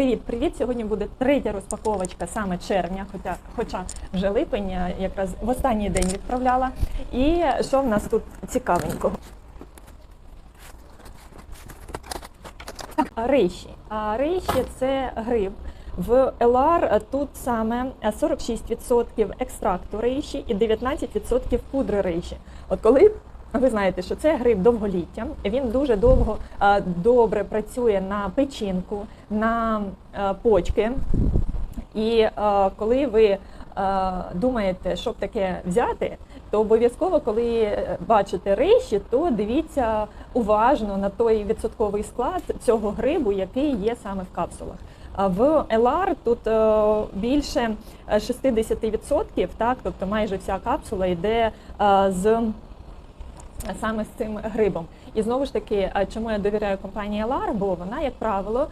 Привіт, привіт! Сьогодні буде третя розпаковочка саме червня, хоча, хоча вже липень якраз в останній день відправляла. І що в нас тут цікавенького? Рейші. А рейші це гриб. В ЛР тут саме 46% екстракту рейші і 19% пудри рейші. От коли ви знаєте, що це гриб довголіття, він дуже довго а, добре працює на печінку, на а, почки. І а, коли ви думаєте, щоб таке взяти, то обов'язково, коли е, бачите рейші, то дивіться уважно на той відсотковий склад цього грибу, який є саме в капсулах. В ЛР тут е, більше е, 60%, так, тобто майже вся капсула йде е, з саме з цим грибом. І знову ж таки, чому я довіряю компанії LR, бо вона, як правило,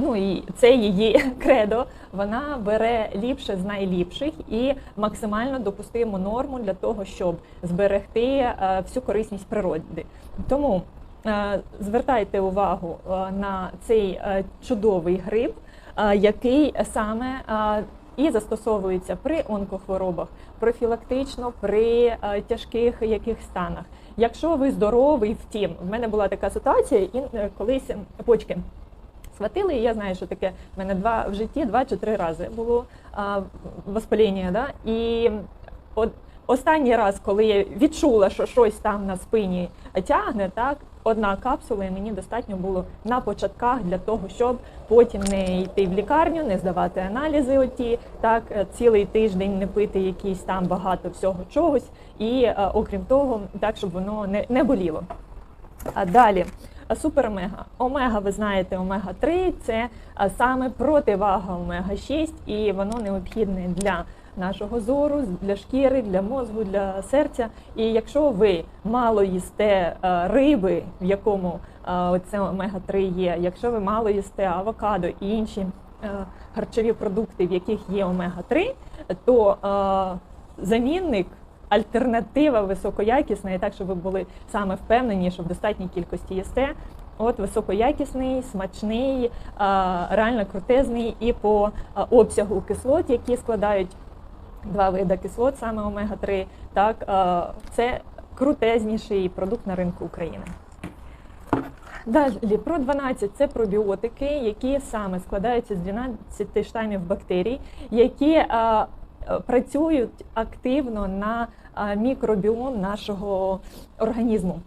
ну і це її кредо, вона бере ліпше з найліпших і максимально допустиму норму для того, щоб зберегти е, всю корисність природи. Тому е, звертайте увагу е, на цей е, чудовий гриб, е, який саме е, і застосовується при онкохворобах, профілактично при е, тяжких яких станах. Якщо ви здоровий, втім, в мене була така ситуація, і е, колись почки схватили, і я знаю, що таке в мене два в житті два чи три рази було а, воспаління. Да? І от останній раз, коли я відчула, що щось там на спині тягне, так одна капсула, і мені достатньо було на початках для того, щоб потім не йти в лікарню, не здавати аналізи, оті так е, цілий тиждень не пити якісь там багато всього чогось, і е, окрім того, так щоб воно не, не боліло. А далі супер омега. Омега, ви знаєте, омега 3 це саме противага омега 6, і воно необхідне для нашого зору, для шкіри, для мозку, для серця. І якщо ви мало їсте риби, в якому це омега 3 є, якщо ви мало їсте авокадо і інші харчові продукти, в яких є омега 3 то замінник альтернатива високоякісна, і так, щоб ви були саме впевнені, що в достатній кількості їсте. От високоякісний, смачний, реально крутезний і по обсягу кислот, які складають два види кислот, саме омега 3 так це крутезніший продукт на ринку України. Далі про 12 це пробіотики, які саме складаються з 12 штамів бактерій, які а, е, працюють активно на мікробіом нашого організму.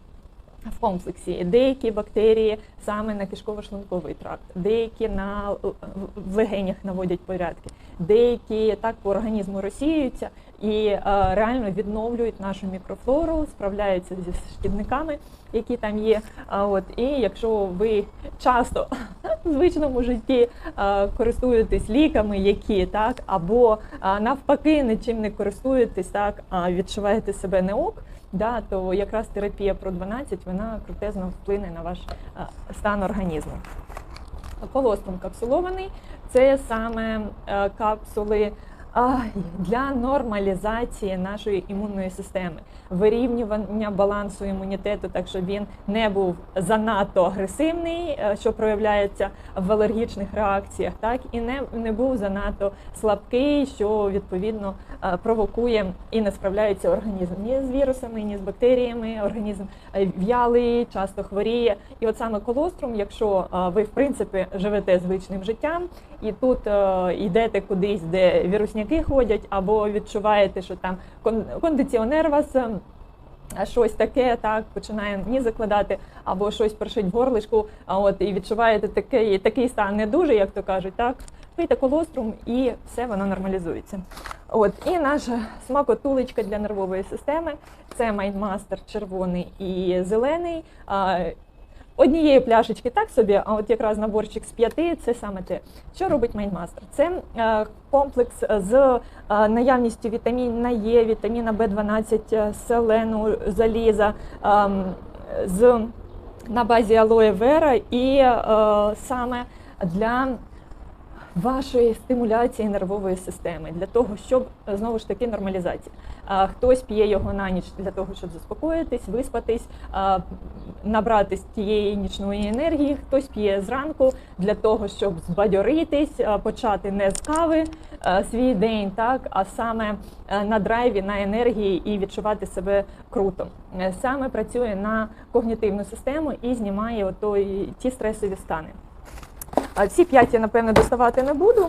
В комплексі деякі бактерії саме на кишково-шлунковий тракт, деякі на в легенях наводять порядки, деякі так по організму розсіюються і е, реально відновлюють нашу мікрофлору, справляються зі шкідниками, які там є. А от і якщо ви часто в звичному житті е, користуєтесь ліками, які так, або е, навпаки нічим не користуєтесь, так а відчуваєте себе не ок. Да, то якраз терапія про 12 вона крутезно вплине на ваш е, стан організму. Колострум капсулований це саме е, капсули для нормалізації нашої імунної системи, вирівнювання балансу імунітету, так щоб він не був занадто агресивний, е, що проявляється в алергічних реакціях, так і не, не був занадто слабкий, що відповідно е, провокує і не справляється організм ні з вірусами, ні з бактеріями. Організм е, в'ялий, часто хворіє. І от саме колострум, якщо ви в принципі живете звичним життям, і тут йдете кудись, де вірусняки ходять, або відчуваєте, що там кон- кондиціонер вас. е, а Щось таке так починає ні закладати, або щось першить горлишку, а от і відчуваєте такий, такий стан не дуже, як то кажуть, так пийте колострум і все воно нормалізується. От і наша смакотулечка для нервової системи це Майнмастер червоний і зелений. Однієї пляшечки так собі, а от якраз наборчик з п'яти це саме те. Що робить Майнмастер? Це е, комплекс з е, наявністю вітаміна Е, вітаміна Б12, е, селену, заліза, е, з, на базі алоє вера і е, саме для вашої стимуляції нервової системи для того, щоб е, знову ж таки нормалізація. Хтось п'є його на ніч для того, щоб заспокоїтись, виспатись, набратись тієї нічної енергії. Хтось п'є зранку для того, щоб збадьоритись, почати не з кави а, свій день, так а саме е, на драйві, на енергії і відчувати себе круто. Е, Саме працює на когнітивну систему і знімає отой, ті стресові стани. Всі п'ять я, напевне, доставати не буду.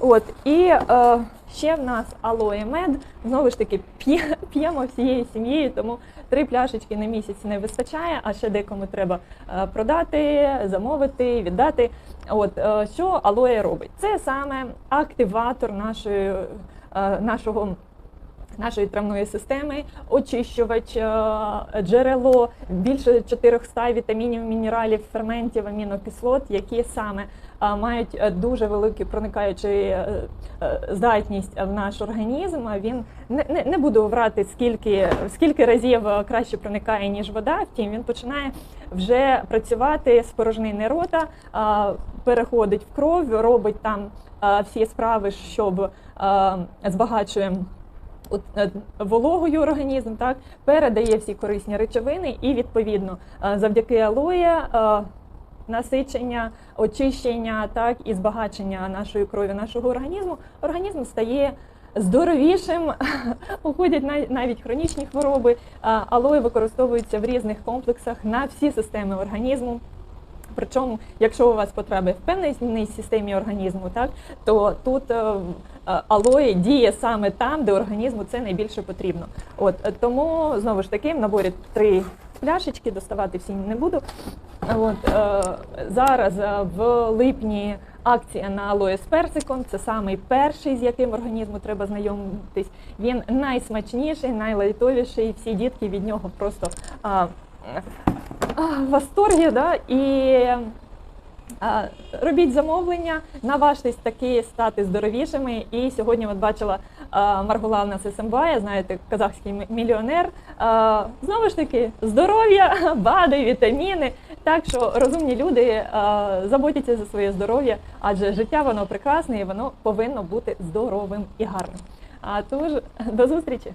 От, і е, ще в нас алоє мед. Знову ж таки, п'ємо всією сім'єю, тому три пляшечки на місяць не вистачає, а ще декому треба е, продати, замовити, віддати. От, е, що алоє робить? Це саме активатор нашої, е, нашого нашої травної системи, очищувач, е, джерело більше 400 вітамінів, мінералів, ферментів, амінокислот, які саме е, мають е, дуже велику проникаючу здатність в наш організм. Він не, не, не буду врати, скільки, скільки разів краще проникає, ніж вода. Втім, він починає вже працювати з порожнини рота, переходить в кров, робить там всі справи, щоб збагачує вологою організм, так передає всі корисні речовини, і відповідно е, завдяки алоє е, насичення, очищення, так і збагачення нашої крові, нашого організму, організм стає. Здоровішим уходять нав- навіть хронічні хвороби. А, Алоє використовується в різних комплексах на всі системи організму. Причому, якщо у вас потреби в певній системі організму, так то тут е, е, алоє діє саме там, де організму це найбільше потрібно. От е, тому знову ж таки в наборі три пляшечки, доставати всі не буду. От е, зараз е, в липні акція на алоє з персиком. Це самий перший, з яким організму треба знайомитись. Він найсмачніший, найлайтовіший. Всі дітки від нього просто. А, в восторгі, да? і робіть замовлення, наважтесь таки стати здоровішими. І сьогодні от бачила а, Маргулавна Сесембая, знаєте, казахський мільйонер. Знову ж таки, здоров'я, БАДи, вітаміни. Так що розумні люди заботяться за своє здоров'я, адже життя воно прекрасне і воно повинно бути здоровим і гарним. А тож до зустрічі!